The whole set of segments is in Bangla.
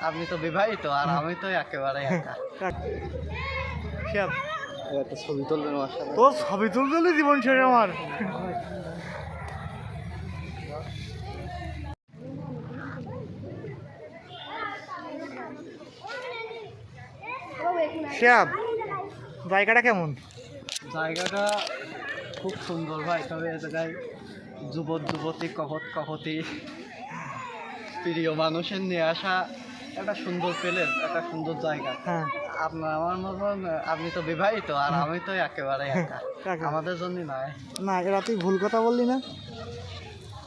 আপনি তো বিবাহিত আর আমি তো একেবারে একা। ছবি তুলবেন তো ছবি তুলতে জীবন শেষ আমার। শিয়াব জায়গাটা কেমন? জায়গাটা খুব সুন্দর ভাই তবে এ জায়গায় যুবক যুবতী কপত কপতি প্রিয় মানুষের নিয়ে আসা একটা সুন্দর প্লেস একটা সুন্দর জায়গা। হ্যাঁ। আপনার আমার মতন আপনি তো বিবাহিত আর আমি তো একেবারে একা। একা। আমাদের জন্য নয়। না এরা তুই ভুল কথা বললি না?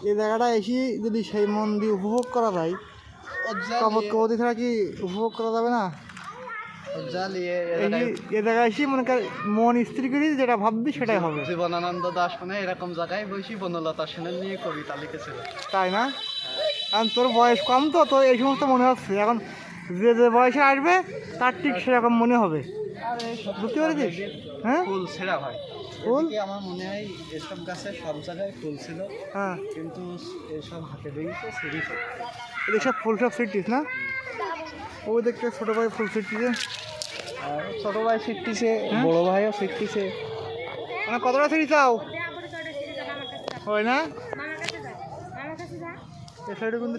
এই জায়গাটা এসে যদি সেই মন দিয়ে উপভোগ করা যায় কপত কপতি ছাড়া কি উপভোগ করা যাবে না? এ জায়গায় এসে মনে কর মন স্থির করি যেটা ভাববি সেটাই হবে। জীবনানন্দ দাস মানে এরকম জায়গায় বসি বনলতা সেনের নিয়ে কবিতা লিখেছিল। তাই না? কারণ তোর বয়স কম তো তোর এই সমস্ত মনে হচ্ছে। এখন যে যে বয়সে আসবে তার ঠিক সেরকম মনে হবে। বুঝতে পেরেছিস? হ্যাঁ? ফুল ছেঁড়া ভাই ফুল? আমার মনে হয় এসব গাছে সব জায়গায় ফুল ছিল। হ্যাঁ। কিন্তু এসব হাতে ভেঙেছে সিঁড়িতে এদের সব ফুল সব ছিটতিস না? ওই দেখতে ছোটো ভাই ফুল আর ছোট ভাই শিখতেছে হ্যাঁ? বড় ভাইও শিখতেছে মানে কতটা ছিঁড়ি চাও? হয় না? এ সাইডে কিন্তু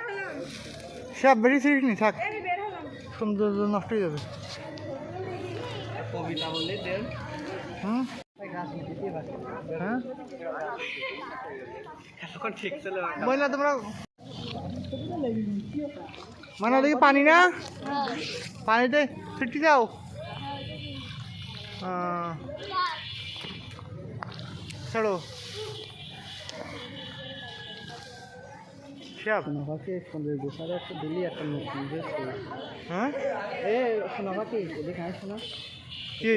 হলাম। সব বেশি ছিড়িস নি থাক। সৌন্দর্য নষ্ট হয়ে যাবে। কবিতা বললে দেন। হুম? হ্যাঁ? এখন ঠিক ছিল মহিলা তোমরা মানে ওদিকে পানি না? পানিতে ছিটতে যাও ছাড়ো। সব সোনাপাখি সুন্দর গোসারে একটা দিলি একটা নতুন হ্যাঁ? এ সোনাপাখি এদিকে আয় শোনা কি?